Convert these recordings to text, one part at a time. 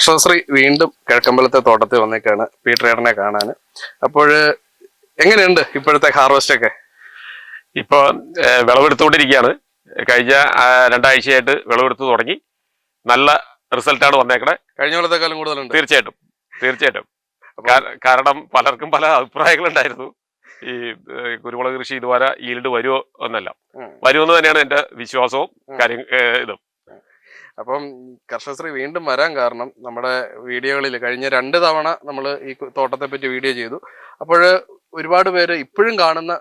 കർഷകശ്രീ വീണ്ടും കിഴക്കമ്പലത്തെ തോട്ടത്തിൽ വന്നേക്കാണ്. പീറ്റർ ഏട്ടനെ കാണാൻ. അപ്പോൾ എങ്ങനെയുണ്ട് ഇപ്പോഴത്തെ ഹാർവെസ്റ്റ് ഒക്കെ? ഇപ്പൊ വിളവെടുത്തുകൊണ്ടിരിക്കുകയാണ്. കഴിഞ്ഞ രണ്ടാഴ്ചയായിട്ട് വിളവെടുത്ത് തുടങ്ങി. നല്ല റിസൾട്ടാണ് വന്നേക്കണേ. കഴിഞ്ഞ കൊല്ലത്തെക്കാളും കൂടുതലുണ്ട്. തീർച്ചയായിട്ടും. തീർച്ചയായിട്ടും. കാരണം പലർക്കും പല അഭിപ്രായങ്ങളുണ്ടായിരുന്നു ഈ കുരുമുളക് കൃഷി ഇതുവരെ ഈൽഡ് വരുമോ എന്നല്ല. വരുമെന്ന് തന്നെയാണ് എന്റെ വിശ്വാസവും. കാര്യം ഇതും. അപ്പം കർഷകശ്രീ വീണ്ടും വരാൻ കാരണം നമ്മുടെ വീഡിയോകളിൽ കഴിഞ്ഞ രണ്ട് തവണ നമ്മൾ ഈ തോട്ടത്തെ പറ്റി വീഡിയോ ചെയ്തു. അപ്പോൾ ഒരുപാട് പേര് ഇപ്പോഴും കാണുന്ന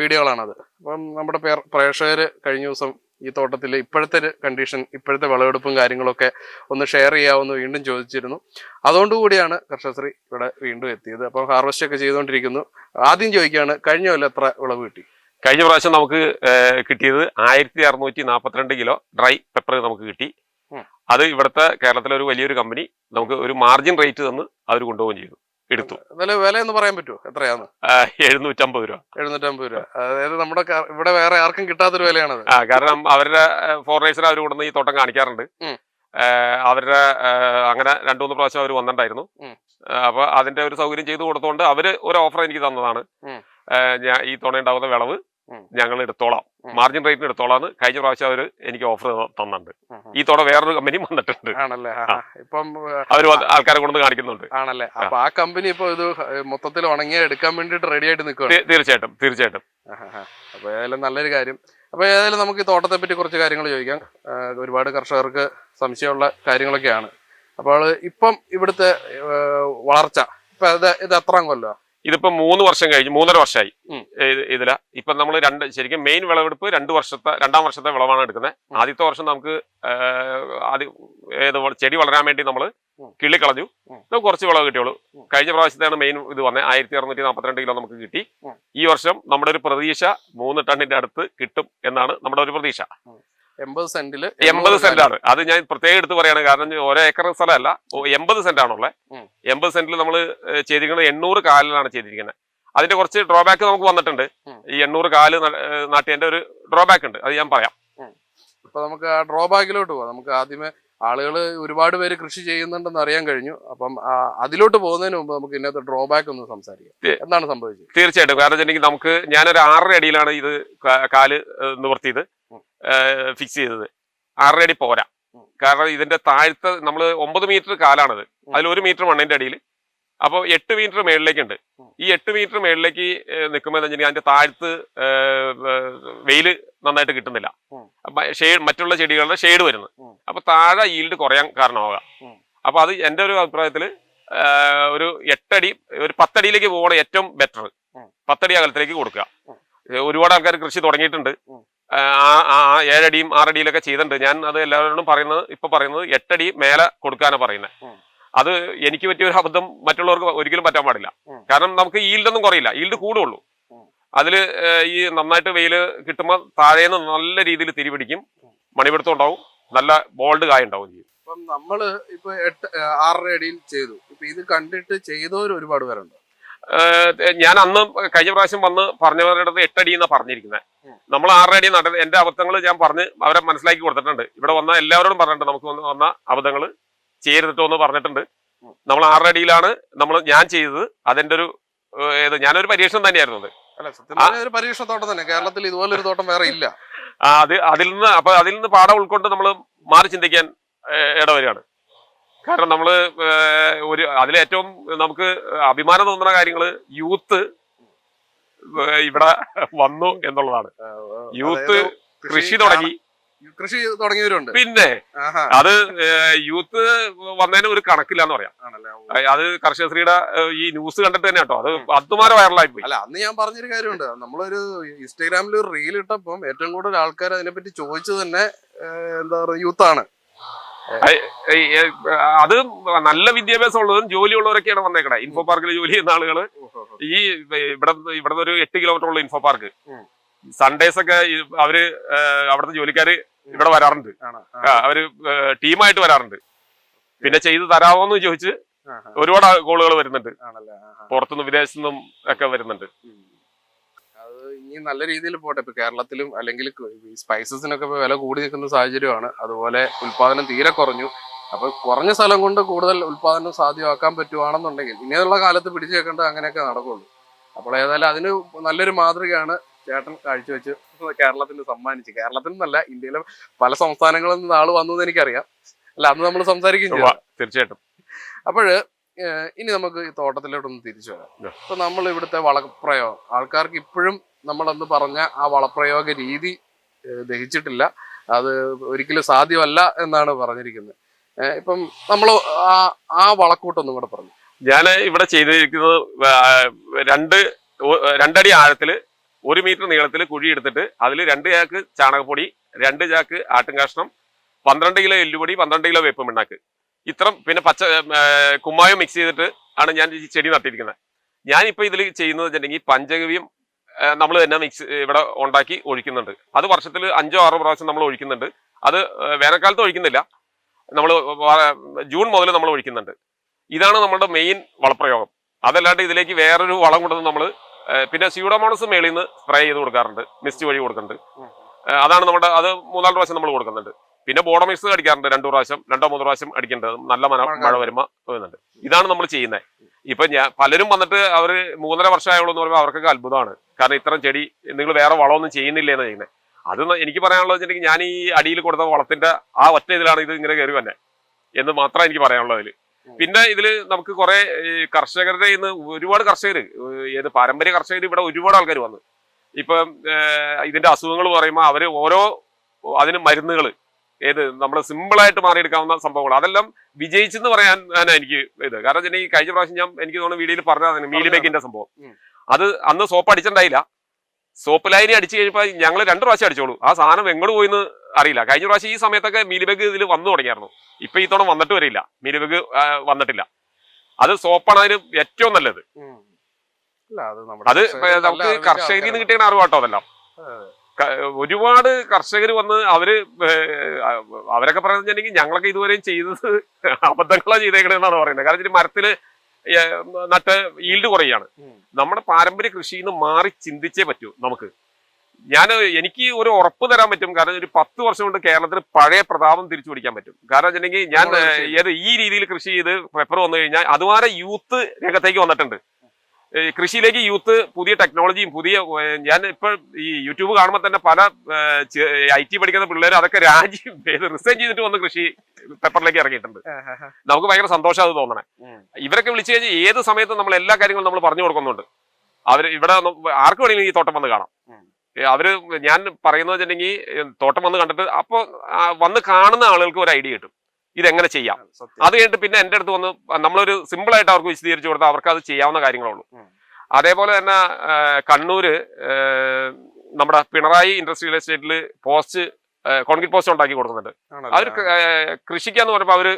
വീഡിയോകളാണത്. അപ്പം നമ്മുടെ പ്രേക്ഷകർ കഴിഞ്ഞ ദിവസം ഈ തോട്ടത്തിൽ ഇപ്പോഴത്തെ കണ്ടീഷൻ ഇപ്പോഴത്തെ വിളവെടുപ്പും കാര്യങ്ങളൊക്കെ ഒന്ന് ഷെയർ ചെയ്യാമെന്ന് വീണ്ടും ചോദിച്ചിരുന്നു. അതുകൊണ്ടുകൂടിയാണ് കർഷകശ്രീ ഇവിടെ വീണ്ടും എത്തിയത്. അപ്പം ഹാർവെസ്റ്റ് ഒക്കെ ചെയ്തുകൊണ്ടിരിക്കുന്നു ആദ്യം ചോദിക്കുകയാണ് കഴിഞ്ഞ കൊല്ലം എത്ര വിളവ് കിട്ടി? കഴിഞ്ഞ പ്രാവശ്യം നമുക്ക് കിട്ടിയത് ആയിരത്തി അറുന്നൂറ്റി നാൽപ്പത്തിരണ്ട് കിലോ ഡ്രൈ പെപ്പർ നമുക്ക് കിട്ടി. അത് ഇവിടുത്തെ കേരളത്തിലെ ഒരു വലിയൊരു കമ്പനി നമുക്ക് ഒരു മാർജിൻ റേറ്റ് തന്ന് അവർ കൊണ്ടുപോവുകയും ചെയ്തു എടുത്തു. വില എന്ന് പറയാൻ പറ്റുമോ എത്രയാണ് എഴുന്നൂറ്റമ്പത് രൂപ. എഴുന്നൂറ്റമ്പത് രൂപ. അതായത് നമ്മുടെ ഇവിടെ വേറെ ആർക്കും കിട്ടാത്തൊരു വിലയാണത്. ആ കാരണം അവരുടെ ഫോറിനേഴ്സിന് അവർ കൊണ്ടുവന്ന് ഈ തോട്ടം കാണിക്കാറുണ്ട്. അവരുടെ അങ്ങനെ രണ്ടു മൂന്ന് പ്രാവശ്യം അവർ വന്നിട്ടുണ്ടായിരുന്നു. അപ്പൊ അതിന്റെ ഒരു സൗകര്യം ചെയ്തു കൊടുത്തോണ്ട് അവർ ഒരു ഓഫർ എനിക്ക് തന്നതാണ്. ഞാൻ ഈ തുണ ഉണ്ടാവുന്ന വിളവ്. ഞങ്ങൾ എടുത്തോളാം മാർജിൻ റേറ്റിന് എടുത്തോളാം കഴിഞ്ഞ പ്രാവശ്യം അവർ എനിക്ക് ഓഫർ തന്നിട്ടുണ്ട്. ഈ തോടെ വേറൊരു കമ്പനിയും വന്നിട്ടുണ്ട്. ആണല്ലേ. ഇപ്പം അവർ ആൾക്കാരെ കൊണ്ട് കാണിക്കുന്നുണ്ട്. ആണല്ലേ? അപ്പൊ ആ കമ്പനി ഇപ്പൊ ഇത് മൊത്തത്തിൽ ഉണങ്ങിയ എടുക്കാൻ വേണ്ടിട്ട് റെഡി ആയിട്ട് നിൽക്കുകയാണ് തീ- തീർച്ചയായിട്ടും തീർച്ചയായിട്ടും. അപ്പൊ ഏതായാലും നല്ലൊരു കാര്യം. അപ്പൊ ഏതായാലും നമുക്ക് ഈ തോട്ടത്തെ പറ്റി കുറച്ച് കാര്യങ്ങൾ ചോദിക്കാം. ഒരുപാട് കർഷകർക്ക് സംശയമുള്ള കാര്യങ്ങളൊക്കെയാണ്. അപ്പോൾ ഇപ്പം ഇവിടുത്തെ വളർച്ച. ഇപ്പൊ ഇത് ഇത് എത്രാം കൊല്ലോ? ഇതിപ്പോ മൂന്ന് വർഷം കഴിഞ്ഞു മൂന്നര വർഷമായി ഇതില. ഇപ്പൊ നമ്മൾ രണ്ട് ശരിക്കും മെയിൻ വിളവെടുപ്പ് രണ്ട് വർഷത്തെ രണ്ടാം വർഷത്തെ വിളവാണ് എടുക്കുന്നത് ആദ്യത്തെ വർഷം നമുക്ക് ആദ്യം ഏത് ചെടി വളരാൻ വേണ്ടി നമ്മൾ കിള്ളിക്കളഞ്ഞു. കളഞ്ഞു നമുക്ക് കുറച്ച് വിളവ് കിട്ടിയുള്ളൂ. കഴിഞ്ഞ പ്രാവശ്യത്തെയാണ് മെയിൻ ഇത് വന്നത് ആയിരത്തി അറുന്നൂറ്റി നാൽപ്പത്തിരണ്ട് കിലോ നമുക്ക് കിട്ടി. ഈ വർഷം നമ്മുടെ ഒരു പ്രതീക്ഷ മൂന്ന് ടണ്ണിന്റെ അടുത്ത് കിട്ടും എന്നാണ് നമ്മുടെ ഒരു പ്രതീക്ഷ. എൺപത് സെന്റിൽ എൺപത് സെന്റ് ആണ് അത് ഞാൻ പ്രത്യേകം എടുത്ത് പറയാണ് കാരണം ഓരോ ഏക്കർ സ്ഥലമല്ല. എൺപത് സെന്റ് ആണുള്ളത് ഉം. എൺപത് സെന്റിൽ നമ്മൾ ചെയ്തിരിക്കുന്നത് എണ്ണൂറ് കാലിലാണ് ചെയ്തിരിക്കുന്നത്. അതിന്റെ കുറച്ച് ഡ്രോബാക്ക് നമുക്ക് വന്നിട്ടുണ്ട്. ഈ എണ്ണൂറ് കാൽ നാട്ടിയതിന്റെ ഒരു ഡ്രോബാക്ക് ഉണ്ട്. അത് ഞാൻ പറയാം. ഇപ്പൊ നമുക്ക് ആ ഡ്രോബാക്കിലോട്ട് പോവാം. നമുക്ക് ആദ്യമേ ആളുകൾ ഒരുപാട് പേര് കൃഷി ചെയ്യുന്നുണ്ടെന്ന് അറിയാൻ കഴിഞ്ഞു. അപ്പം അതിലോട്ട് പോകുന്നതിന് മുമ്പ് നമുക്ക് ഇതിനകത്ത് ഡ്രോബാക്ക് ഒന്ന് സംസാരിക്കാം. എന്താണ് സംഭവിച്ചത്? തീർച്ചയായിട്ടും. കാരണം വെച്ചിട്ടുണ്ടെങ്കിൽ നമുക്ക് ഞാനൊരു ആറര അടിയിലാണ് ഇത് കാൽ നിവർത്തിയത്. ഫിക്സ് ചെയ്തത്. ആറര അടി പോരാ. കാരണം ഇതിന്റെ താഴ്ത്ത നമ്മൾ ഒമ്പത് മീറ്റർ കാലാണത്. അതിൽ ഒരു മീറ്റർ മണ്ണിന്റെ അടിയിൽ അപ്പോൾ എട്ട് മീറ്റർ മേളിലേക്കുണ്ട്. ഈ എട്ട് മീറ്റർ മേളിലേക്ക് നിൽക്കുമ്പോൾ എന്താ അതിന്റെ താഴത്ത് വെയിൽ നന്നായിട്ട് കിട്ടുന്നില്ല. ഷെയ്ഡ് മറ്റുള്ള ചെടികളുടെ ഷെയ്ഡ് വരുന്നു. ഉം. അപ്പൊ താഴെ ഈൽഡ് കുറയാൻ കാരണമാകാം ഉം. അപ്പൊ അത് എന്റെ ഒരു അഭിപ്രായത്തിൽ ഒരു എട്ടടി ഒരു പത്തടിയിലേക്ക് പോകണം ഏറ്റവും ബെറ്റർ. പത്തടി അകലത്തിലേക്ക് കൊടുക്കുക. ഒരുപാട് ആൾക്കാർ കൃഷി തുടങ്ങിയിട്ടുണ്ട്. ഏഴടിയും ആറടിയിലൊക്കെ ചെയ്തിട്ടുണ്ട്. ഞാൻ അത് എല്ലാവരോടും പറയുന്നത് ഇപ്പൊ പറയുന്നത് എട്ടടി മേലെ കൊടുക്കാനാണ് പറയുന്നത്. അത് എനിക്ക് പറ്റിയ ഒരു അബദ്ധം മറ്റുള്ളവർക്ക് ഒരിക്കലും പറ്റാൻ പാടില്ല. കാരണം നമുക്ക് ഈൽഡൊന്നും കുറയില്ല. ഈൽഡ് കൂടുള്ളൂ. അതിൽ ഈ നന്നായിട്ട് വെയിൽ കിട്ടുമ്പോൾ താഴേന്ന് നല്ല രീതിയിൽ തിരിപിടിക്കും മണിപിടുത്തം ഉണ്ടാവും. നല്ല ബോൾഡ് കായ ഉണ്ടാവും ചെയ്യും. അപ്പം നമ്മൾ ഇപ്പൊ എട്ട് ആറര അടിയിൽ ചെയ്തു. ഇപ്പൊ ഇത് കണ്ടിട്ട് ചെയ്തവർ ഒരുപാട് പേരുണ്ട്. ഞാൻ അന്ന് കഴിഞ്ഞ പ്രാവശ്യം വന്ന് പറഞ്ഞവരുടെ അടുത്ത് എട്ടടി എന്നാ പറഞ്ഞിരിക്കുന്നത്. നമ്മൾ ആറര അടി നട എന്റെ അബദ്ധങ്ങൾ ഞാൻ പറഞ്ഞ് അവരെ മനസ്സിലാക്കി കൊടുത്തിട്ടുണ്ട്. ഇവിടെ വന്ന എല്ലാവരോടും പറഞ്ഞിട്ടുണ്ട് നമുക്ക് വന്ന അബദ്ധങ്ങൾ ചെയ്തിട്ടോ എന്ന് പറഞ്ഞിട്ടുണ്ട് നമ്മൾ ആറര അടിയിലാണ് നമ്മൾ ഞാൻ ചെയ്തത് അതിന്റെ ഒരു ഏത് ഞാനൊരു പരീക്ഷണം തന്നെയായിരുന്നു അത്. ഒരു പരീക്ഷണത്തോട്ടം തന്നെ. കേരളത്തിൽ ഇതുപോലെ ഒരു തോട്ടം വേറെ ഇല്ല. ആ, അത് അതിൽ നിന്ന് അപ്പൊ അതിൽ നിന്ന് പാഠം ഉൾക്കൊണ്ട് നമ്മൾ മാറി ചിന്തിക്കാൻ ഇടവരികയാണ് കാരണം നമ്മൾ ഒരു അതിലേറ്റവും നമുക്ക് അഭിമാനം തോന്നുന്ന കാര്യങ്ങൾ യൂത്ത് ഇവിടെ വന്നു എന്നുള്ളതാണ്. യൂത്ത് കൃഷി തുടങ്ങി. കൃഷി തുടങ്ങിയവരുണ്ട്. പിന്നെ അത് യൂത്ത് വന്നതിന് ഒരു കണക്കില്ലാന്ന് പറയാം. അത് കർഷകശ്രീയുടെ ഈ ന്യൂസ് കണ്ടിട്ട് തന്നെ കേട്ടോ. അത് അതുമാരെ വൈറലായി പോയി അല്ല അന്ന് ഞാൻ പറഞ്ഞൊരു കാര്യമുണ്ട്. നമ്മളൊരു ഇൻസ്റ്റാഗ്രാമിൽ ഒരു റീൽ ഇട്ടപ്പം ഏറ്റവും കൂടുതൽ ആൾക്കാർ അതിനെപ്പറ്റി ചോദിച്ചത് തന്നെ എന്താ പറയുക യൂത്താണ്. അത് നല്ല വിദ്യാഭ്യാസം ഉള്ളതും ജോലി ഉള്ളവരൊക്കെയാണ് വന്നേക്കണേ ഇൻഫോ പാർക്കിൽ ജോലി ചെയ്യുന്ന ആളുകൾ ഈ ഇവിടെ ഇവിടെ ഒരു എട്ട് കിലോമീറ്റർ ഉള്ള ഇൻഫോ പാർക്ക് സൺഡേസ് ഒക്കെ അവർ അവിടുത്തെ ജോലിക്കാര് ഇവിടെ വരാറുണ്ട്. അവർ ടീമായിട്ട് വരാറുണ്ട്. പിന്നെ ചെയ്ത് തരാമോന്ന് ചോദിച്ച്. ഒരുപാട് കോളുകൾ വരുന്നുണ്ട്. പുറത്തുനിന്ന് വിദേശത്തു നിന്നും ഒക്കെ വരുന്നുണ്ട്. അത് ഇനി നല്ല രീതിയിൽ പോട്ടെ. ഇപ്പൊ കേരളത്തിലും അല്ലെങ്കിൽ സ്പൈസസിനൊക്കെ ഇപ്പൊ വില കൂടി നിൽക്കുന്ന സാഹചര്യമാണ്. അതുപോലെ ഉൽപാദനം തീരെ കുറഞ്ഞു. അപ്പൊ കുറഞ്ഞ സ്ഥലം കൊണ്ട് കൂടുതൽ ഉൽപാദനം സാധ്യമാക്കാൻ പറ്റുവാണെന്നുണ്ടെങ്കിൽ ഇനിയുള്ള കാലത്ത് പിടിച്ചു വെക്കേണ്ടത് അങ്ങനെയൊക്കെ നടക്കുള്ളൂ. അപ്പോൾ ഏതായാലും അതിന് നല്ലൊരു മാതൃകയാണ് ചേട്ടൻ കാഴ്ചവെച്ച് കേരളത്തിന് സമ്മാനിച്ച്. കേരളത്തിൽ നിന്നല്ല ഇന്ത്യയിലെ പല സംസ്ഥാനങ്ങളിൽ നിന്ന് ആൾ വന്നു എന്ന് എനിക്കറിയാം. അല്ല അന്ന് നമ്മൾ സംസാരിക്കുകയും തീർച്ചയായിട്ടും. അപ്പോഴ് ഇനി നമുക്ക് ഈ തോട്ടത്തിലോട്ടൊന്ന് തിരിച്ചു വരാം. ഇപ്പൊ നമ്മൾ ഇവിടുത്തെ വളപ്രയോഗം ആൾക്കാർക്ക് ഇപ്പോഴും നമ്മൾ അന്ന് പറഞ്ഞ ആ വളപ്രയോഗ രീതി ദഹിച്ചിട്ടില്ല. അത് ഒരിക്കലും സാധ്യമല്ല എന്നാണ് പറഞ്ഞിരിക്കുന്നത്. ഇപ്പം നമ്മൾ ആ ആ വളക്കൂട്ടൊന്നും കൂടെ പറഞ്ഞു. ഞാൻ ഇവിടെ ചെയ്തിരിക്കുന്നത് രണ്ട് രണ്ടടി ആഴത്തിൽ ഒരു മീറ്റർ നീളത്തിൽ കുഴി എടുത്തിട്ട് അതിൽ രണ്ട് ചാക്ക് ചാണകപ്പൊടി രണ്ട് ചാക്ക് ആട്ടും കഷ്ണം പന്ത്രണ്ട് കിലോ എല്ലുപൊടി പന്ത്രണ്ട് കിലോ വേപ്പ് മിണ്ണാക്ക്. ഇത്രയും പിന്നെ പച്ച കുമ്മായം മിക്സ് ചെയ്തിട്ട് ആണ് ഞാൻ ഈ ചെടി നട്ടിരിക്കുന്നത്. ഞാനിപ്പോൾ ഇതിൽ ചെയ്യുന്നത് വെച്ചിട്ടുണ്ടെങ്കിൽ പഞ്ചഗവ്യം നമ്മൾ തന്നെ മിക്സ് ഇവിടെ ഉണ്ടാക്കി ഒഴിക്കുന്നുണ്ട്. അത് വർഷത്തിൽ അഞ്ചോ ആറോ പ്രാവശ്യം നമ്മൾ ഒഴിക്കുന്നുണ്ട്. അത് വേനൽക്കാലത്ത് ഒഴിക്കുന്നില്ല. നമ്മൾ ജൂൺ മുതൽ നമ്മൾ ഒഴിക്കുന്നുണ്ട്. ഇതാണ് നമ്മുടെ മെയിൻ വളപ്രയോഗം. അതല്ലാണ്ട് ഇതിലേക്ക് വേറൊരു വളം കൊണ്ടൊന്നും നമ്മൾ പിന്നെ സ്യൂഡോമോണസ് മേളിൽ നിന്ന് സ്പ്രേ ചെയ്ത് കൊടുക്കാറുണ്ട്. മിസ്റ്റ് വഴി കൊടുക്കുന്നുണ്ട്. അതാണ് നമ്മുടെ അത് മൂന്നാൽ പ്രാവശ്യം നമ്മൾ കൊടുക്കുന്നുണ്ട്. പിന്നെ ബോഡോമിക്സ് അടിക്കാറുണ്ട്. രണ്ടു പ്രാവശ്യം രണ്ടോ മൂന്നോ പ്രാവശ്യം അടിക്കേണ്ടത്. നല്ല മന. മഴ വരുമ്പോൾ വരുന്നുണ്ട്. ഇതാണ് നമ്മൾ ചെയ്യുന്നത് ഇപ്പൊ ഞാൻ പലരും വന്നിട്ട് അവർ മൂന്നര വർഷമായുള്ളൂ എന്ന് പറയുമ്പോൾ അവർക്കൊക്കെ അത്ഭുതമാണ്. കാരണം ഇത്തരം ചെടി നിങ്ങൾ വേറെ വളമൊന്നും ചെയ്യുന്നില്ല എന്ന് ചെയ്യുന്നത് അത് എനിക്ക് പറയാനുള്ളത് വെച്ചിട്ടുണ്ടെങ്കിൽ ഞാൻ ഈ അടിയിൽ കൊടുത്ത വളത്തിന്റെ ആ ഒറ്റ ഇതിലാണ് ഇത് ഇങ്ങനെ കയറി വന്നെ. എന്ന് മാത്രമേ എനിക്ക് പറയാനുള്ളതിൽ പിന്നെ ഇതിൽ നമുക്ക് കുറെ കർഷകരുടെ ഇന്ന് ഒരുപാട് കർഷകർ ഏത് പാരമ്പര്യ കർഷകർ ഇവിടെ ഒരുപാട് ആൾക്കാർ വന്നു. ഇപ്പം ഇതിന്റെ അസുഖങ്ങൾ പറയുമ്പോൾ അവർ ഓരോ അതിന് മരുന്നുകൾ ഏത് നമ്മൾ സിമ്പിളായിട്ട് മാറിയെടുക്കാവുന്ന സംഭവങ്ങൾ അതെല്ലാം വിജയിച്ചെന്ന് പറയാൻ എനിക്ക് ഇത്. കാരണം വെച്ചിട്ടുണ്ടെങ്കിൽ കഴിഞ്ഞ പ്രാവശ്യം ഞാൻ എനിക്ക് തോന്നുന്നു വീഡിയോയിൽ പറഞ്ഞതാണ് മീലിബേക്കിന്റെ സംഭവം. അത് അന്ന് സോപ്പ് അടിച്ചിട്ടുണ്ടായില്ല. സോപ്പ് ലൈനി അടിച്ചു കഴിഞ്ഞപ്പോൾ ഞങ്ങൾ രണ്ട് പ്രാവശ്യം അടിച്ചോളൂ. ആ സാധനം എങ്ങോട്ട് പോയിന്ന് അറിയില്ല. കഴിഞ്ഞ പ്രാവശ്യം ഈ സമയത്തൊക്കെ മീലിബേഗ് ഇതിൽ വന്നു തുടങ്ങിയായിരുന്നു. ഇപ്പൊ ഈ തവണ വന്നിട്ട് വരില്ല മീലിബേഗ് വന്നിട്ടില്ല. അത് സോപ്പാണ് അതിന് ഏറ്റവും നല്ലത്. അത് നമുക്ക് കർഷകരിൽ നിന്ന്. കിട്ടിയ അറിവാട്ടോ അതെല്ലാം. ഒരുപാട് കർഷകർ വന്ന് അവർ അവരൊക്കെ പറയുന്നുണ്ടെങ്കിൽ ഞങ്ങളൊക്കെ ഇതുവരെയും ചെയ്തത് അബദ്ധങ്ങളാണ് ചെയ്തേക്കണെന്നാണ് പറയുന്നത്. കാരണം മരത്തിൽ നട്ട് ഈൽഡ് കുറയാണ് നമ്മുടെ പാരമ്പര്യ കൃഷിയിൽ നിന്ന് മാറി ചിന്തിച്ചേ പറ്റൂ നമുക്ക്. ഞാൻ എനിക്ക് ഒരു ഉറപ്പ് തരാൻ പറ്റും. കാരണം ഒരു പത്ത് വർഷം കൊണ്ട് കേരളത്തിൽ പഴയ പ്രതാപം തിരിച്ചു പിടിക്കാൻ പറ്റും. കാരണം വെച്ചിട്ടുണ്ടെങ്കിൽ ഞാൻ ഏത് ഈ രീതിയിൽ കൃഷി ചെയ്ത് പെപ്പർ വന്നു കഴിഞ്ഞാൽ അതുമാരെ യൂത്ത് രംഗത്തേക്ക് വന്നിട്ടുണ്ട്. കൃഷിയിലേക്ക് യൂത്ത് പുതിയ ടെക്നോളജിയും പുതിയ ഞാൻ ഇപ്പോൾ ഈ യൂട്യൂബ് കാണുമ്പോൾ തന്നെ പല ഐ ടി പഠിക്കുന്ന പിള്ളേർ അതൊക്കെ രാജ്യം റിസൈൻ ചെയ്തിട്ട് വന്ന് കൃഷി പേപ്പറിലേക്ക് ഇറങ്ങിയിട്ടുണ്ട്. നമുക്ക് ഭയങ്കര സന്തോഷം അത് തോന്നണേ. ഇവരൊക്കെ വിളിച്ചു കഴിഞ്ഞാൽ ഏത് സമയത്തും നമ്മൾ എല്ലാ കാര്യങ്ങളും നമ്മൾ പറഞ്ഞു കൊടുക്കുന്നുണ്ട്. അവർ ഇവിടെ ആർക്ക് വേണമെങ്കിലും ഈ തോട്ടം വന്ന് കാണാം. അവർ ഞാൻ പറയുന്നത് വെച്ചിട്ടുണ്ടെങ്കിൽ തോട്ടം വന്ന് കണ്ടിട്ട് അപ്പോൾ വന്ന് കാണുന്ന ആളുകൾക്ക് ഒരു ഐഡിയ കിട്ടും. ഇതെങ്ങനെ ചെയ്യാം? അത് കഴിഞ്ഞിട്ട് പിന്നെ എന്റെ അടുത്ത് വന്ന് നമ്മളൊരു സിമ്പിൾ ആയിട്ട് അവർക്ക് വിശദീകരിച്ചു കൊടുത്താൽ അവർക്ക് അത് ചെയ്യാവുന്ന കാര്യങ്ങളുള്ളൂ. അതേപോലെ തന്നെ കണ്ണൂര് നമ്മുടെ പിണറായി ഇൻഡസ്ട്രിയൽ എസ്റ്റേറ്റിൽ പോസ്റ്റ് കോൺക്രീറ്റ് പോസ്റ്റ് ഉണ്ടാക്കി കൊടുക്കുന്നുണ്ട്? അവർ കൃഷിക്കാന്ന് പറയുമ്പോൾ അവർ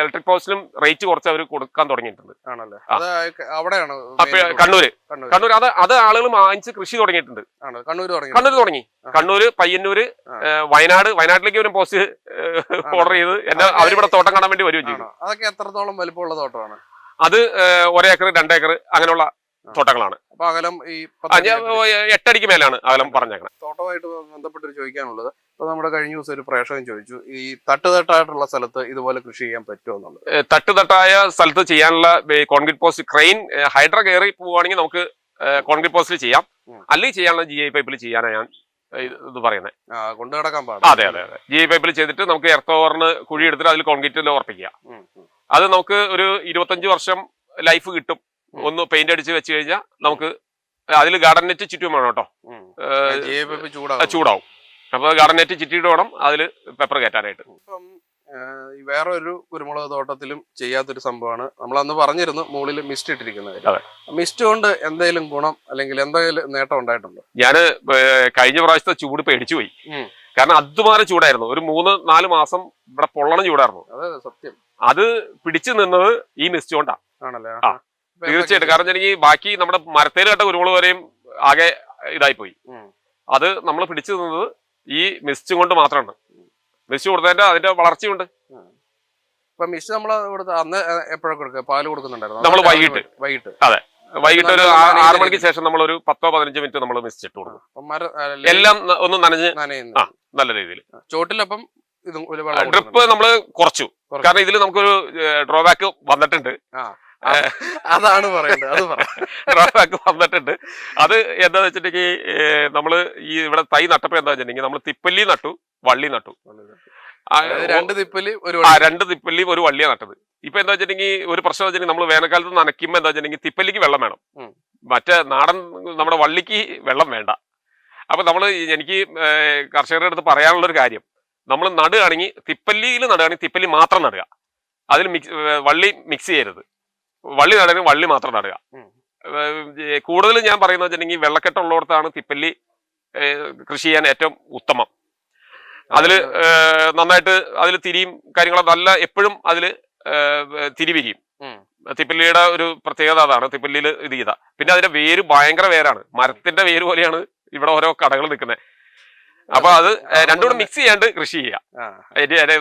ഇലക്ട്രിക് പോസ്റ്റിലും റേറ്റ് കുറച്ച് അവർ കൊടുക്കാൻ തുടങ്ങിയിട്ടുണ്ട്. കണ്ണൂര്. കണ്ണൂർ അത് അത് ആളുകൾ വാങ്ങിച്ച് കൃഷി തുടങ്ങിയിട്ടുണ്ട്. ആണ്? കണ്ണൂര് തുടങ്ങി. കണ്ണൂർ തുടങ്ങി. കണ്ണൂര് പയ്യന്നൂര് വയനാട് വയനാട്ടിലേക്ക് ഒരു പോസ്റ്റ് ഓർഡർ ചെയ്ത്. എന്നെ അവരിവിടെ തോട്ടം കാണാൻ വേണ്ടി വരികയും ചെയ്തു അതൊക്കെ എത്രത്തോളം വലിപ്പമുള്ള തോട്ടമാണ്? അത് ഒരേക്കർ രണ്ടേക്കർ അങ്ങനെയുള്ള തോട്ടങ്ങളാണ്. അപ്പൊ അകലം ഈ എട്ടടിക്ക് മേലാണ് അകലം പറഞ്ഞേക്കണം. തോട്ടമായിട്ട് ബന്ധപ്പെട്ട് ചോദിക്കാനുള്ളത് ഇപ്പൊ നമ്മുടെ കഴിഞ്ഞ ദിവസം ഒരു പ്രേക്ഷകൻ ചോദിച്ചു ഈ തട്ടുതട്ടായിട്ടുള്ള സ്ഥലത്ത് ഇതുപോലെ കൃഷി ചെയ്യാൻ പറ്റുമോ എന്നുള്ളത്? തട്ടുതട്ടായ സ്ഥലത്ത് ചെയ്യാനുള്ള കോൺക്രീറ്റ് പോസ്റ്റ് ക്രെയിൻ ഹൈഡ്ര കയറി പോവുകയാണെങ്കിൽ നമുക്ക് കോൺക്രീറ്റ് പോസ്റ്റിൽ ചെയ്യാം. അല്ലെങ്കിൽ ചെയ്യാനുള്ള ജി ഐ പൈപ്പിൽ ചെയ്യാനാണ് ഞാൻ ഇത് പറയുന്നത് കൊണ്ടു കിടക്കാൻ പാടില്ല. അതെ അതെ അതെ. ജി ഐ പൈപ്പിൽ ചെയ്തിട്ട് നമുക്ക് എർത്ത് ഓവറിന് കുഴി എടുത്തിട്ട് അതിൽ കോൺക്രീറ്റിൽ ഉറപ്പിക്കുക. അത് നമുക്ക് ഒരു ഇരുപത്തഞ്ച് വർഷം ലൈഫ് കിട്ടും. ഒന്ന് പെയിന്റ് അടിച്ച് വെച്ച് കഴിഞ്ഞാൽ നമുക്ക് അതിൽ ഗാർഡൻ നെറ്റ് ചുറ്റും വേണം കേട്ടോ. ചൂടാവും. അപ്പൊ ഗാർഡൻ നെറ്റ് ചുറ്റിയിട്ട് വേണം അതിൽ പെപ്പർ കയറ്റാനായിട്ട്. വേറൊരു ആ, വേറെ ഒരു കുരുമുളക് തോട്ടത്തിലും ചെയ്യാത്തൊരു സംഭവമാണ്. നമ്മൾ അന്ന് പറഞ്ഞിരുന്നു മുകളിൽ മിസ്റ്റ് ഇട്ടിരിക്കുന്നത്. മിസ്റ്റ് കൊണ്ട് എന്തെങ്കിലും ഗുണം അല്ലെങ്കിൽ എന്തെങ്കിലും നേട്ടം ഉണ്ടായിട്ടുണ്ടോ? ഞാൻ കഴിഞ്ഞ പ്രാവശ്യത്തെ ചൂട് പേടിച്ചു പോയി. കാരണം അതുമാരെ ചൂടായിരുന്നു. ഒരു മൂന്ന് നാല് മാസം ഇവിടെ പൊള്ളണം ചൂടായിരുന്നു. അതെ സത്യം. അത് പിടിച്ചു നിന്നത് ഈ മിസ്റ്റ് കൊണ്ടാണ് ആണല്ലേ. തീർച്ചയായിട്ടും. കാരണം എനിക്ക് ബാക്കി നമ്മുടെ മരത്തേൽ കേട്ട കുരുമുളക് വരെയും ആകെ ഇതായി പോയി അത് നമ്മൾ പിടിച്ചു നിന്നത് ഈ മിസ്റ്റും കൊണ്ട് മാത്രമാണ്. മിസ്റ്റ് കൊടുത്തതിന്റെ അതിന്റെ വളർച്ചയുണ്ട്. ഇപ്പൊ മിസ്റ്റ് നമ്മൾ അന്ന് എപ്പോഴൊക്കെ കൊടുക്കുക? പാൽ കൊടുക്കുന്നുണ്ടായിരുന്നു. നമ്മൾ വൈകിട്ട്. വൈകിട്ട്. അതെ. വൈകിട്ട് ഒരു ആറു മണിക്ക് ശേഷം നമ്മൾ ഒരു പത്തോ പതിനഞ്ചോ മിനിറ്റ് നമ്മൾ മിസ്റ്റ് ഇട്ട് കൊടുക്കും. എല്ലാം ഒന്ന് നനഞ്ഞ് നല്ല രീതിയിൽ ചോട്ടിലപ്പം ഡ്രിപ്പ് നമ്മൾ കുറച്ചു. കാരണം ഇതിൽ നമുക്കൊരു ഡ്രോബാക്ക് വന്നിട്ടുണ്ട്. അതാണ് പറയുന്നത് അത് വന്നിട്ടുണ്ട്. അത് എന്താ വെച്ചിട്ടുണ്ടെങ്കിൽ നമ്മൾ ഈ ഇവിടെ തൈ നട്ടപ്പോ എന്താ വെച്ചിട്ടുണ്ടെങ്കിൽ നമ്മൾ തിപ്പല്ലി നട്ടു വള്ളി നട്ടു. രണ്ട് തിപ്പല്ലി ഒരു രണ്ട് തിപ്പല്ലി ഒരു വള്ളിയാ നട്ടത്. ഇപ്പൊ എന്താ വെച്ചിട്ടുണ്ടെങ്കിൽ ഒരു പ്രശ്നം വെച്ചിട്ടുണ്ടെങ്കിൽ നമ്മൾ വേനൽക്കാലത്ത് നനയ്ക്കുമ്പോ എന്താ വെച്ചിട്ടുണ്ടെങ്കിൽ തിപ്പല്ലിക്ക് വെള്ളം വേണം. മറ്റേ നാടൻ നമ്മുടെ വള്ളിക്ക് വെള്ളം വേണ്ട. അപ്പൊ നമ്മൾ എനിക്ക് കർഷകരുടെ അടുത്ത് പറയാനുള്ള ഒരു കാര്യം. നമ്മൾ നടുകയാണെങ്കിൽ തിപ്പല്ലിയിൽ നടുകയാണെങ്കിൽ തിപ്പല്ലി മാത്രം നടുക. അതിൽ മിക്സ് വള്ളി മിക്സ് ചെയ്യരുത്. വള്ളി നടുക വള്ളി മാത്രം നടുക. കൂടുതലും കൂടുതൽ ഞാൻ പറയുന്നത് വെച്ചിട്ടുണ്ടെങ്കിൽ വെള്ളക്കെട്ടുള്ളിടത്താണ് തിപ്പല്ലി കൃഷി ചെയ്യാൻ ഏറ്റവും ഉത്തമം. അതിൽ നന്നായിട്ട് അതിൽ തിരിയും കാര്യങ്ങളും നല്ല എപ്പോഴും അതിൽ തിരി വിരിയും. തിപ്പല്ലിയുടെ ഒരു പ്രത്യേകത അതാണ് തിപ്പല്ലിയിൽ ഇത് ചെയ്ത. പിന്നെ അതിന്റെ വേര് ഭയങ്കര വേരാണ്. മരത്തിന്റെ വേര് പോലെയാണ് ഇവിടെ ഓരോ കടകൾ നിൽക്കുന്നത്. അപ്പൊ അത് രണ്ടുകൂടെ മിക്സ് ചെയ്യാണ്ട് കൃഷി ചെയ്യാം.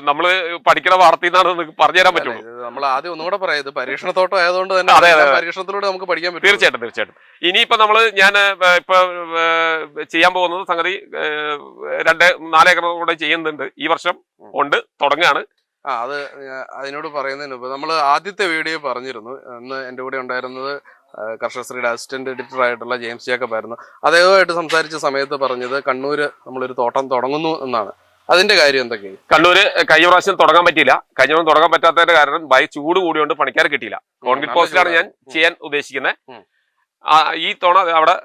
നമ്മൾ പഠിക്കണ വാർത്തയിൽ നിന്നാണ് പറഞ്ഞുതരാൻ പറ്റുള്ളൂ. നമ്മൾ ആദ്യം ഒന്നുകൂടെ പറയാം ഇത് പരീക്ഷണത്തോട്ടം ആയതുകൊണ്ട് തന്നെ അതെ, അതെ, പരീക്ഷണത്തിലൂടെ നമുക്ക് പഠിക്കാൻ പറ്റും തീർച്ചയായിട്ടും തീർച്ചയായിട്ടും. ഇനിയിപ്പോ നമ്മൾ ഞാൻ ഇപ്പൊ ചെയ്യാൻ പോകുന്നത് സംഗതി രണ്ട് നാലേക്കർ കൂടെ ചെയ്യുന്നുണ്ട്. ഈ വർഷം ഉണ്ട് തുടങ്ങുകയാണ് ആ അത് അതിനോട് പറയുന്നതിന് മുമ്പ് നമ്മൾ ആദ്യത്തെ വീഡിയോ പറഞ്ഞിരുന്നു. അന്ന് എന്റെ കൂടെ ഉണ്ടായിരുന്നത് കർഷകശ്രീയുടെ അസിസ്റ്റന്റ് എഡിറ്റർ ആയിട്ടുള്ള ജെയിംസ് ജേക്കബ് ആയിരുന്നു. അദ്ദേഹമായിട്ട് സംസാരിച്ച സമയത്ത് പറഞ്ഞത് കണ്ണൂര് നമ്മളൊരു തോട്ടം തുടങ്ങുന്നു എന്നാണ്. അതിന്റെ കാര്യം എന്തൊക്കെയാണ് കണ്ണൂര് കഴിഞ്ഞ പ്രാവശ്യം തുടങ്ങാൻ പറ്റിയില്ല. കഴിഞ്ഞ പ്രാവശ്യം തുടങ്ങാൻ പറ്റാത്തതിന്റെ കാരണം ഭയ ചൂട് കൂടിയോണ്ട് പണിക്കാർ കിട്ടിയില്ല. കോൺക്രീറ്റ് പോസ്റ്റിലാണ് ഞാൻ ചെയ്യാൻ ഉദ്ദേശിക്കുന്നത് ഈ തവണ അവിടെ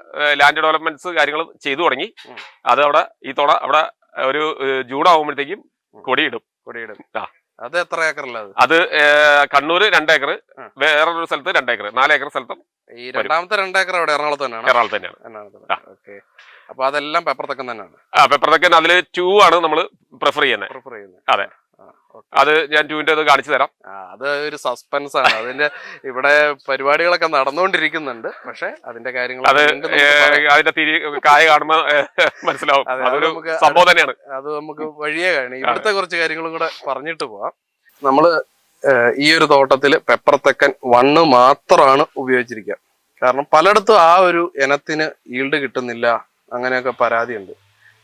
ലാൻഡ് ഡെവലപ്മെന്റ്സ് കാര്യങ്ങൾ ചെയ്തു തുടങ്ങി. അത് അവിടെ ഈ തവണ അവിടെ ഒരു ജൂൺ ആകുമ്പോഴത്തേക്കും കൊടിയിടും. കൊടിയിടും. ആ. അത് എത്ര ഏക്കറല്ല അത്? കണ്ണൂര് രണ്ടേക്കർ. വേറൊരു സ്ഥലത്ത് രണ്ടേക്കർ നാലേക്കർ സ്ഥലത്തും ഈ രണ്ടാമത്തെ രണ്ടേക്കർ അവിടെ എറണാകുളത്ത് തന്നെയാണ്? എറണാകുളത്ത് തന്നെയാണ്. എറണാകുളത്ത് ഓക്കെ. അപ്പൊ അതെല്ലാം പെപ്പർത്തക്കം തന്നെയാണ്? ആ പെപ്പറതൊക്കെ അതിൽ ടൂ ആണ് നമ്മൾ പ്രിഫർ ചെയ്യുന്നത് പ്രിഫർ ചെയ്യുന്നത് അതെ. അത് ഞാൻ ടൂവിന്റെ അത് കാണിച്ചു തരാം. അത് ഒരു സസ്പെൻസ് ആണ്. അതിന്റെ ഇവിടെ പരിപാടികളൊക്കെ നടന്നുകൊണ്ടിരിക്കുന്നുണ്ട് പക്ഷെ അതിന്റെ കാര്യങ്ങൾ അത്. അതിന്റെ തിരി കായ കാണുമ്പോ മനസ്സിലാവും. അതെ, അത് അതൊരു സംഭവം തന്നെയാണ്. അത് നമുക്ക് വഴിയേ കാണി. ഇവിടുത്തെ കുറച്ച് കാര്യങ്ങളും കൂടെ പറഞ്ഞിട്ട് പോവാം. നമ്മൾ ഈ ഒരു തോട്ടത്തിൽ പെപ്പർ തെക്കൻ വണ്ണ് മാത്രമാണ് ഉപയോഗിച്ചിരിക്കുക. കാരണം പലയിടത്തും ആ ഒരു ഇനത്തിന് ഈൽഡ് കിട്ടുന്നില്ല. അങ്ങനെയൊക്കെ പരാതിയുണ്ട്.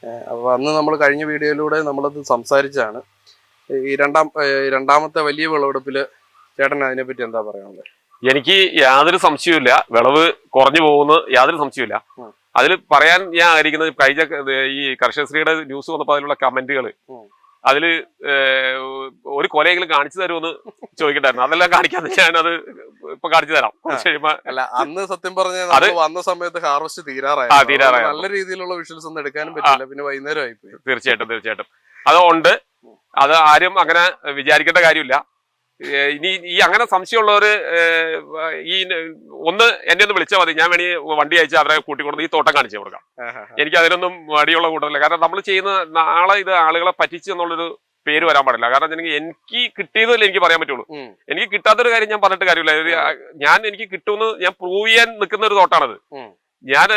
അപ്പോൾ അപ്പൊ അന്ന് നമ്മൾ കഴിഞ്ഞ വീഡിയോയിലൂടെ നമ്മളത് സംസാരിച്ചാണ് ഈ രണ്ടാം രണ്ടാമത്തെ വലിയ വിളവെടുപ്പിൽ ചേട്ടൻ അതിനെപ്പറ്റി എന്താ പറയാനുള്ളത്? എനിക്ക് യാതൊരു സംശയവുമില്ല. വിളവ് കുറഞ്ഞു പോകുന്നു. യാതൊരു സംശയവുമില്ല. ഉം. അതിൽ പറയാൻ ഞാൻ ആഗ്രഹിക്കുന്നത് കഴിഞ്ഞ ഈ കർഷകശ്രീയുടെ ന്യൂസ് വന്നപ്പോൾ അതിലുള്ള കമന്റുകൾ അതിൽ ഒരു കൊലയെങ്കിലും കാണിച്ചു തരുമെന്ന് ചോദിക്കട്ടായിരുന്നു അതെല്ലാം കാണിക്കാതെ ഞാനത് ഇപ്പൊ കാണിച്ചു തരാം. കുറച്ച് കഴിയുമ്പോ അല്ല അന്ന് സത്യം പറഞ്ഞ അത് വന്ന സമയത്ത് ഹാർവസ്റ്റ് തീരാറായി. നല്ല രീതിയിലുള്ള വിഷ്വൽസ് ഒന്നും എടുക്കാനും പറ്റില്ല പിന്നെ വൈകുന്നേരം ആയിപ്പോയി തീർച്ചയായിട്ടും തീർച്ചയായിട്ടും. അതുകൊണ്ട് അത് ആരും അങ്ങനെ വിചാരിക്കേണ്ട കാര്യമില്ല. ഇനി ഈ അങ്ങനെ സംശയമുള്ളവര് ഏ, ഈ ഒന്ന് എന്നെ ഒന്ന് വിളിച്ചാൽ മതി. ഞാൻ വേണി വണ്ടി അയച്ച് അവരെ കൂട്ടിക്കൊണ്ടു ഈ തോട്ടം കാണിച്ചു കൊടുക്കാം. എനിക്ക് അതിനൊന്നും മടിയുള്ള കൂട്ടത്തില്ല കാരണം നമ്മൾ ചെയ്യുന്ന നാളെ ഇത് ആളുകളെ പറ്റിച്ചു എന്നുള്ളൊരു പേര് വരാൻ പാടില്ല. കാരണം വെച്ചിട്ടുണ്ടെങ്കിൽ എനിക്ക് കിട്ടിയതല്ലേ എനിക്ക് പറയാൻ പറ്റുള്ളൂ. എനിക്ക് കിട്ടാത്തൊരു കാര്യം ഞാൻ പറഞ്ഞിട്ട് കാര്യമില്ല. ഞാൻ എനിക്ക് കിട്ടുമെന്ന് ഞാൻ പ്രൂവ് ചെയ്യാൻ നിൽക്കുന്ന ഒരു തോട്ടാണത്. ഞാൻ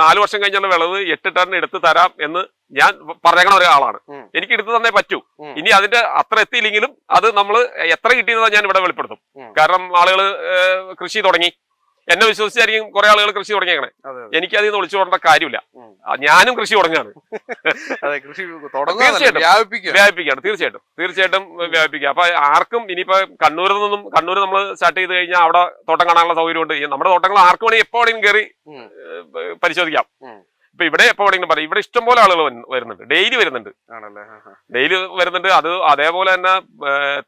നാലു വർഷം കഴിഞ്ഞുള്ള വിളവ് എട്ട് ടൺ എടുത്തു തരാം എന്ന് ഞാൻ പറഞ്ഞേക്കണ ഒരാളാണ്. എനിക്ക് എടുത്തു തന്നേ പറ്റൂ. ഇനി അതിന്റെ അത്ര എത്തിയില്ലെങ്കിലും അത് നമ്മൾ എത്ര കിട്ടിയെന്നാ ഞാൻ ഇവിടെ വെളിപ്പെടുത്തും. കാരണം ആളുകൾ കൃഷി തുടങ്ങി. എന്നെ വിശ്വസിച്ചായിരിക്കും കുറെ ആളുകൾ കൃഷി തുടങ്ങിയേക്കണേ. എനിക്ക് അതിൽ നിന്ന് ഒളിച്ചു തുടങ്ങേണ്ട കാര്യമില്ല. ഞാനും കൃഷി തുടങ്ങാണ്. വ്യാപിപ്പിക്കുകയാണ് തീർച്ചയായിട്ടും. തീർച്ചയായിട്ടും വ്യാപിപ്പിക്കുക. അപ്പൊ ആർക്കും ഇനിയിപ്പോ കണ്ണൂരിൽ നിന്നും കണ്ണൂർ നമ്മൾ സ്റ്റാർട്ട് ചെയ്ത് കഴിഞ്ഞാൽ അവിടെ തോട്ടം കാണാനുള്ള സൗകര്യമുണ്ട്. നമ്മുടെ തോട്ടങ്ങൾ ആർക്കും വേണമെങ്കിൽ എപ്പോ വേണമെങ്കിലും കയറി പരിശോധിക്കാം. ഇപ്പൊ ഇവിടെ എപ്പോ വേണമെങ്കിലും പറയും. ഇവിടെ ഇഷ്ടംപോലെ ആളുകൾ വരുന്നുണ്ട്. ഡെയിലി വരുന്നുണ്ട്. ആണല്ലേ. ഡെയിലി വരുന്നുണ്ട്. അത് അതേപോലെ തന്നെ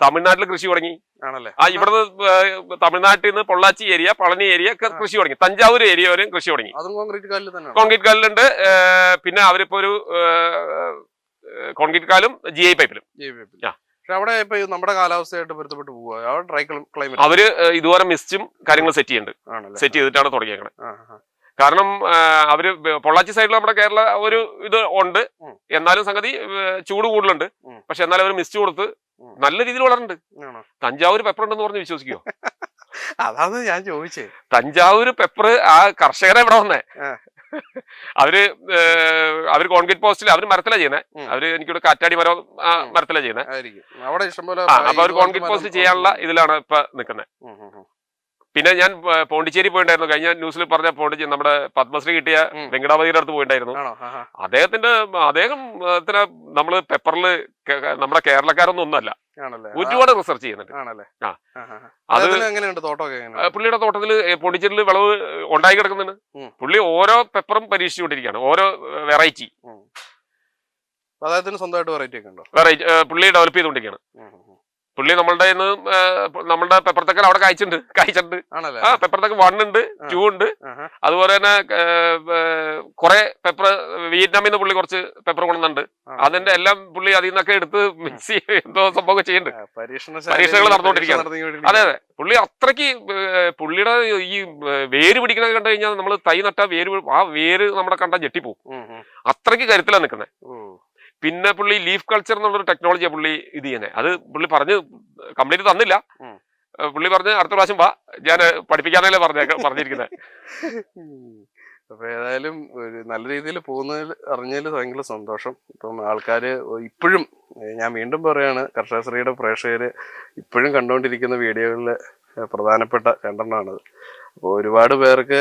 തമിഴ്നാട്ടിൽ കൃഷി തുടങ്ങി. ആണല്ലേ? ആ ഇവിടുന്ന് തമിഴ്നാട്ടിൽ നിന്ന് പൊള്ളാച്ചി ഏരിയ പളനി ഏരിയ കൃഷി തുടങ്ങി. തഞ്ചാവൂർ ഏരിയ വരെയും കൃഷി തുടങ്ങി. കോൺക്രീറ്റ് കാലിലുണ്ട്. പിന്നെ അവരിപ്പോ ഒരു കോൺക്രീറ്റ് കാലും ജി ഐ പൈപ്പിലും. പക്ഷെ അവിടെ ഇപ്പൊ നമ്മുടെ കാലാവസ്ഥയായിട്ട് പൊരുത്തപ്പെട്ട് അവർ ഇതുവരെ ഇതുപോലെ മിസ്റ്റും കാര്യങ്ങൾ സെറ്റ് ചെയ്യുന്നുണ്ട്. സെറ്റ് ചെയ്തിട്ടാണ് തുടങ്ങിയേക്കണേ. കാരണം അവർ പൊള്ളാച്ചി സൈഡിൽ നമ്മുടെ കേരള ഒരു ഇത് ഉണ്ട്. എന്നാലും സംഗതി ചൂട് കൂടുതലുണ്ട്. പക്ഷെ എന്നാലും അവർ മിസ്റ്റ് കൊടുത്ത് നല്ല രീതിയിൽ വളരുന്നുണ്ട് തഞ്ചാവൂർ പെപ്പർ ഉണ്ടെന്ന് പറഞ്ഞ് വിശ്വസിക്കുമോ അതാണ് ഞാൻ ചോദിച്ചേ. തഞ്ചാവൂർ പെപ്പർ ആ കർഷകരെ ഇവിടെ വന്നേ. അവർ അവർ കോൺക്രീറ്റ് പോസ്റ്റിൽ അവർ മരത്തിലാ ചെയ്യുന്നത്. അവർ എനിക്കിവിടെ കാറ്റാടി മരം മരത്തിലാണ്. മരത്തിലാ ചെയ്യുന്നത് അപ്പൊ അവർ കോൺക്രീറ്റ് പോസ്റ്റ് ചെയ്യാനുള്ള ഇതിലാണ് ഇപ്പൊ ഉം. പിന്നെ ഞാൻ പോണ്ടിച്ചേരി പോയിണ്ടായിരുന്നു. കഴിഞ്ഞ ന്യൂസിൽ പറഞ്ഞ പോണ്ടിച്ചേരി നമ്മുടെ പത്മശ്രീ കിട്ടിയ. വെങ്കടാപതിയുടെ അടുത്ത് പോയിണ്ടായിരുന്നു. അദ്ദേഹത്തിന്റെ അദ്ദേഹം ഇത്ര നമ്മൾ പേപ്പറിൽ നമ്മുടെ കേരളക്കാരൊന്നും ഒന്നല്ല. ഒരുപാട് റിസർച്ച് ചെയ്യുന്നുണ്ട്. അത് അദ്ദേഹത്തിന് പുള്ളിയുടെ തോട്ടത്തിൽ പോണ്ടിച്ചേരിയിൽ വിളവ് ഉണ്ടായി കിടക്കുന്നുണ്ട്. പുള്ളി ഓരോ പെപ്പറും പരീക്ഷിച്ചുകൊണ്ടിരിക്കുകയാണ്. ഓരോ വെറൈറ്റി. സ്വന്തമായിട്ട് വെറൈറ്റി ഒക്കെ ഉണ്ടോ? വെറൈറ്റി പുള്ളി ഡെവലപ്പ് ചെയ്തുകൊണ്ടിരിക്കുകയാണ്. പുള്ളി നമ്മളുടെ ഇന്ന് നമ്മളുടെ പെപ്പർത്തക്കൽ അവിടെ കഴിച്ചിട്ടുണ്ട് കഴിച്ചിട്ടുണ്ട് ആ പെപ്പർത്തക്ക വൺ ഉണ്ട്. ടു ഉണ്ട്. അതുപോലെ തന്നെ കുറെ പെപ്പർ വിയറ്റ്നാമിൽ നിന്ന് പുള്ളി കുറച്ച് പെപ്പർ കൊണ്ടുണ്ട്. അതിന്റെ എല്ലാം പുള്ളി അതിൽ നിന്നൊക്കെ എടുത്ത് മിക്സ് എന്തോ സംഭവം ചെയ്യുന്നുണ്ട് പരീക്ഷകൾ നടന്നുകൊണ്ടിരിക്കുകയാണ്. അതെ അതെ പുള്ളി അത്രയ്ക്ക് പുള്ളിയുടെ ഈ വേര് പിടിക്കുന്നത് കണ്ടു കഴിഞ്ഞാൽ നമ്മൾ തൈ നട്ട വേര് ആ വേര് നമ്മുടെ കണ്ട ഉം. അത്രയ്ക്ക് കരുത്തിലാണ് നിൽക്കുന്നത്. പിന്നെ പുള്ളി ലീഫ് കൾച്ചർ എന്നുള്ളൊരു ടെക്നോളജിയാണ് പുള്ളി ഇത് ചെയ്യുന്നത് അത് പുള്ളി പറഞ്ഞ് കംപ്ലീറ്റ് തന്നില്ല. പുള്ളി പറഞ്ഞ് അടുത്ത പ്രാവശ്യം വാ. ഞാൻ പഠിപ്പിക്കാനല്ലേ പറഞ്ഞ പറഞ്ഞിരിക്കുന്നത്. അപ്പൊ ഏതായാലും ഒരു നല്ല രീതിയിൽ പോകുന്നതിൽ അറിഞ്ഞതിൽ ഭയങ്കര സന്തോഷം. ഇപ്പം ആൾക്കാര് ഇപ്പോഴും ഞാൻ വീണ്ടും പറയാണ് കർഷകശ്രീയുടെ പ്രേക്ഷകര് ഇപ്പോഴും കണ്ടുകൊണ്ടിരിക്കുന്ന വീഡിയോകളിൽ പ്രധാനപ്പെട്ട രണ്ടെണ്ണമാണത് അപ്പോൾ ഒരുപാട് പേർക്ക്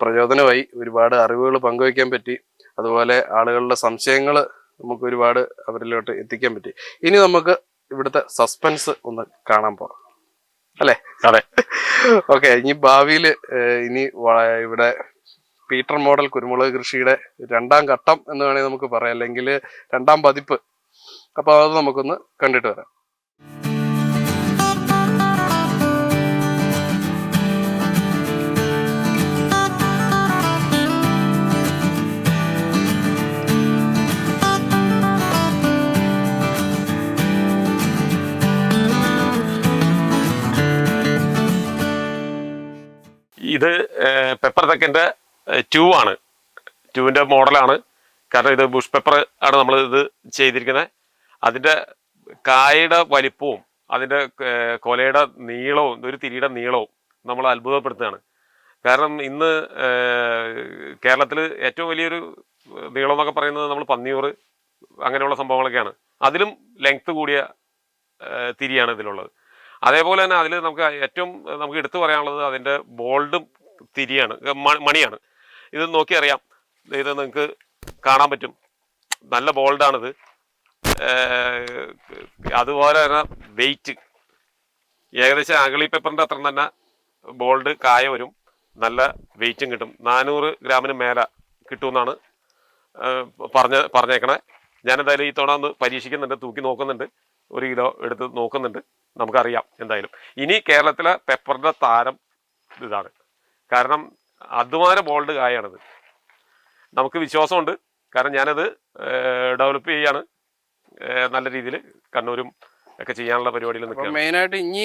പ്രചോദനമായി ഒരുപാട് അറിവുകൾ പങ്കുവയ്ക്കാൻ പറ്റി. അതുപോലെ ആളുകളുടെ സംശയങ്ങൾ നമുക്ക് ഒരുപാട് അവരിലോട്ട് എത്തിക്കാൻ പറ്റി. ഇനി നമുക്ക് ഇവിടുത്തെ സസ്പെൻസ് ഒന്ന് കാണാൻ പോകാം അല്ലേ? അതെ. ഓക്കെ ഇനി ഭാവിയിൽ ഇനി ഇവിടെ പീറ്റർ മോഡൽ കുരുമുളക് കൃഷിയുടെ രണ്ടാം ഘട്ടം എന്ന് വേണമെങ്കിൽ നമുക്ക് പറയാം. അല്ലെങ്കിൽ രണ്ടാം പതിപ്പ്. അപ്പൊ അത് നമുക്കൊന്ന് കണ്ടിട്ട് വരാം. ഇത് പെപ്പർ തെക്കന്റെ ട്യൂ ആണ്. ട്യൂവിന്റെ മോഡലാണ് കാരണം ഇത് ബുഷ് പെപ്പർ ആണ് നമ്മൾ ഇത് ചെയ്തിരിക്കുന്നത് അതിന്റെ കായയുടെ വലിപ്പവും അതിന്റെ കൊലയുടെ നീളവും ഒരു തിരിയുടെ നീളവും നമ്മൾ അത്ഭുതപ്പെടുത്തുകയാണ്. കാരണം ഇന്ന് കേരളത്തിൽ ഏറ്റവും വലിയൊരു നീളം എന്നൊക്കെ പറയുന്നത് നമ്മൾ പന്നിയൂറ് അങ്ങനെയുള്ള സംഭവങ്ങളൊക്കെയാണ്. അതിലും ലെങ്ത് കൂടിയ തിരിയാണ് ഇതിലുള്ളത്. അതേപോലെ തന്നെ അതിൽ നമുക്ക് ഏറ്റവും നമുക്ക് എടുത്തു പറയാനുള്ളത് അതിന്റെ ബോൾഡും തിരിയാണ് മണിയാണ്. ഇത് നോക്കി അറിയാം. ഇത് നിങ്ങൾക്ക് കാണാൻ പറ്റും. നല്ല ബോൾഡാണിത്. അതുപോലെ തന്നെ വെയിറ്റ്. ഏകദേശം അഗളി പേപ്പറിന്റെ അത്ര തന്നെ ബോൾഡ് കായ വരും. നല്ല വെയിറ്റും കിട്ടും. നാനൂറ് ഗ്രാമിന് മേലെ കിട്ടുമെന്നാണ് പറഞ്ഞ പറഞ്ഞേക്കണേ. ഞാനെന്തായാലും ഈ തവണ ഒന്ന് പരീക്ഷിക്കുന്നുണ്ട് തൂക്കി നോക്കുന്നുണ്ട്. ഒരു കിലോ എടുത്ത് നോക്കുന്നുണ്ട്. നമുക്കറിയാം എന്തായാലും. ഇനി കേരളത്തിലെ പെപ്പറിന്റെ താരം ഇതാണ്. കാരണം അധ്വാന ബോൾഡ് കായാണിത് നമുക്ക് വിശ്വാസമുണ്ട്. കാരണം ഞാനത് ഡെവലപ്പ് ചെയ്യാണ്. നല്ല രീതിയിൽ കണ്ണൂരും ഒക്കെ ചെയ്യാനുള്ള പരിപാടിയിൽ മെയിനായിട്ട് ഇനി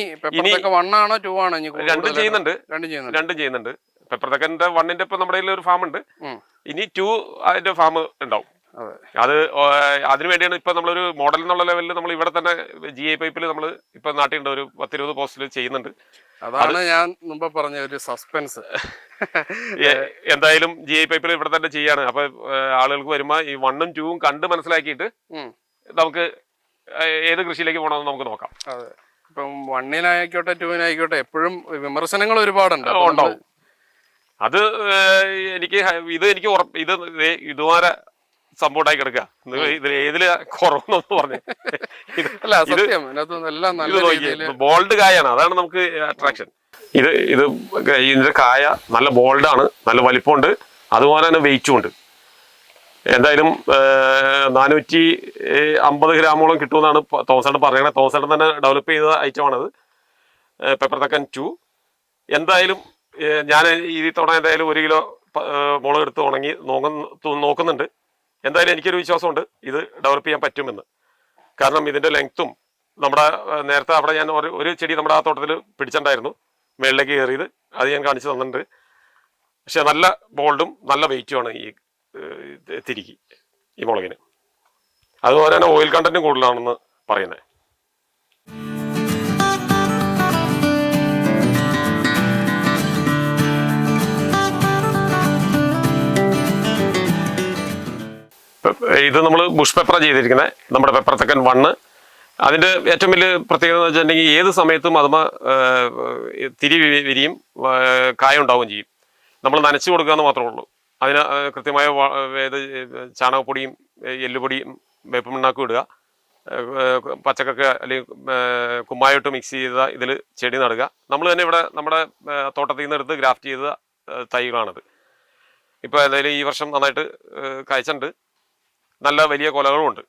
വണ്ണാണോ ടു ആണോ രണ്ടും ചെയ്യുന്നുണ്ട്. രണ്ടും ചെയ്യുന്നുണ്ട്. രണ്ടും ചെയ്യുന്നുണ്ട്. പെപ്പർ തക്കന്റെ വണ്ണിന്റെ ഇപ്പൊ നമ്മുടെ ഒരു ഫാം ഉണ്ട്. ഇനി ടു അതിന്റെ ഫാം ഉണ്ടാവും. അതെ. അത് അതിനു വേണ്ടിയാണ് ഇപ്പൊ നമ്മളൊരു മോഡൽ എന്നുള്ള ലെവലിൽ നമ്മൾ ഇവിടെ തന്നെ ജി ഐ പൈപ്പിൽ നമ്മൾ ഇപ്പൊ നാട്ടിലുണ്ട് ഒരു പത്തിരുപത് പോസ്റ്റിൽ ചെയ്യുന്നുണ്ട്. അതാണ് ഞാൻ മുമ്പ് പറഞ്ഞ ഒരു സസ്പെൻസ്. എന്തായാലും ജി ഐ പൈപ്പിൽ ഇവിടെ തന്നെ ചെയ്യാണ്. അപ്പൊ ആളുകൾക്ക് വരുമ്പോ ഈ വണ്ണും ടൂവും കണ്ട് മനസ്സിലാക്കിയിട്ട് നമുക്ക് ഏത് കൃഷിയിലേക്ക് പോകണമെന്ന് നമുക്ക് നോക്കാം. അതെ. ഇപ്പം വണ്ണിനായിക്കോട്ടെ ടൂവിനായിക്കോട്ടെ എപ്പോഴും വിമർശനങ്ങൾ ഒരുപാടുണ്ട്. ഉണ്ടാവും. അത് എനിക്ക് ഇത് എനിക്ക് ഇത് ദേ സംഭവം കിടക്കുക. ഇതിൽ ഏതിൽ കുറവെന്നൊന്ന് പറഞ്ഞു. ഇത് അല്ല സത്യം. എല്ലാം ബോൾഡ് കായാണ്. അതാണ് നമുക്ക് അട്രാക്ഷൻ. ഇത് ഇത് ഇതിന്റെ കായ നല്ല ബോൾഡാണ്. നല്ല വലിപ്പമുണ്ട്. അതുപോലെ തന്നെ വെയിറ്റും ഉണ്ട്. എന്തായാലും നാനൂറ്റി അമ്പത് ഗ്രാമോളം കിട്ടുമെന്നാണ് തോമസേട്ടൻ പറയുന്നത് തോമസേട്ടൻ തന്നെ ഡെവലപ്പ് ചെയ്ത ഐറ്റമാണത്. പെപ്പർ തക്കൻ ടു എന്തായാലും ഞാൻ ഈ തവണ എന്തായാലും ഒരു കിലോ മുളക് എടുത്ത് ഉണങ്ങി നോക്കുന്ന നോക്കുന്നുണ്ട്. എന്തായാലും എനിക്കൊരു വിശ്വാസമുണ്ട് ഇത് ഡെവലപ്പ് ചെയ്യാൻ പറ്റുമെന്ന്. കാരണം ഇതിന്റെ ലെങ്ത്തും നമ്മുടെ നേരത്തെ അവിടെ ഞാൻ ഒരു ഒരു ചെടി നമ്മുടെ ആ തോട്ടത്തിൽ പിടിച്ചിട്ടുണ്ടായിരുന്നു. മേളിലേക്ക് കയറിയത്. അത് ഞാൻ കാണിച്ചു തന്നിട്ടുണ്ട്. പക്ഷെ നല്ല ബോൾഡും നല്ല വെയിറ്റുമാണ് ഈ തിരിക്ക് ഈ മുളകിന്. അതുപോലെ തന്നെ ഓയിൽ കണ്ടന്റും കൂടുതലാണെന്ന് പറയുന്നത്. ഇത് നമ്മൾ ബുഷ് പേപ്പർ ചെയ്തിരിക്കുന്നത് നമ്മുടെ പെപ്പർ തെക്കൻ വണ്ണ് അതിന്റെ ഏറ്റവും വലിയ പ്രത്യേകത എന്ന് വെച്ചിട്ടുണ്ടെങ്കിൽ ഏത് സമയത്തും അതുമ തിരി വിരിയും കായ ഉണ്ടാവുകയും ചെയ്യും. നമ്മൾ നനച്ചു കൊടുക്കുക എന്ന് മാത്രമേ ഉള്ളൂ. അതിന് കൃത്യമായ ഏത് ചാണകപ്പൊടിയും എല്ലുപൊടിയും വേപ്പമിണ്ണാക്കും ഇടുക. പച്ചക്കൊക്കെ അല്ലെങ്കിൽ കുമ്മായിട്ട് മിക്സ് ചെയ്ത ഇതിൽ ചെടി നടുക. നമ്മൾ തന്നെ ഇവിടെ നമ്മുടെ തോട്ടത്തിൽ നിന്ന് എടുത്ത് ഗ്രാഫ്റ്റ് ചെയ്ത തൈകളാണിത്. ഇപ്പോൾ എന്തായാലും ഈ വർഷം നന്നായിട്ട് ഏ, കായ്ച്ചിട്ടുണ്ട്. നല്ല വലിയ കൊലകളും ഉണ്ട്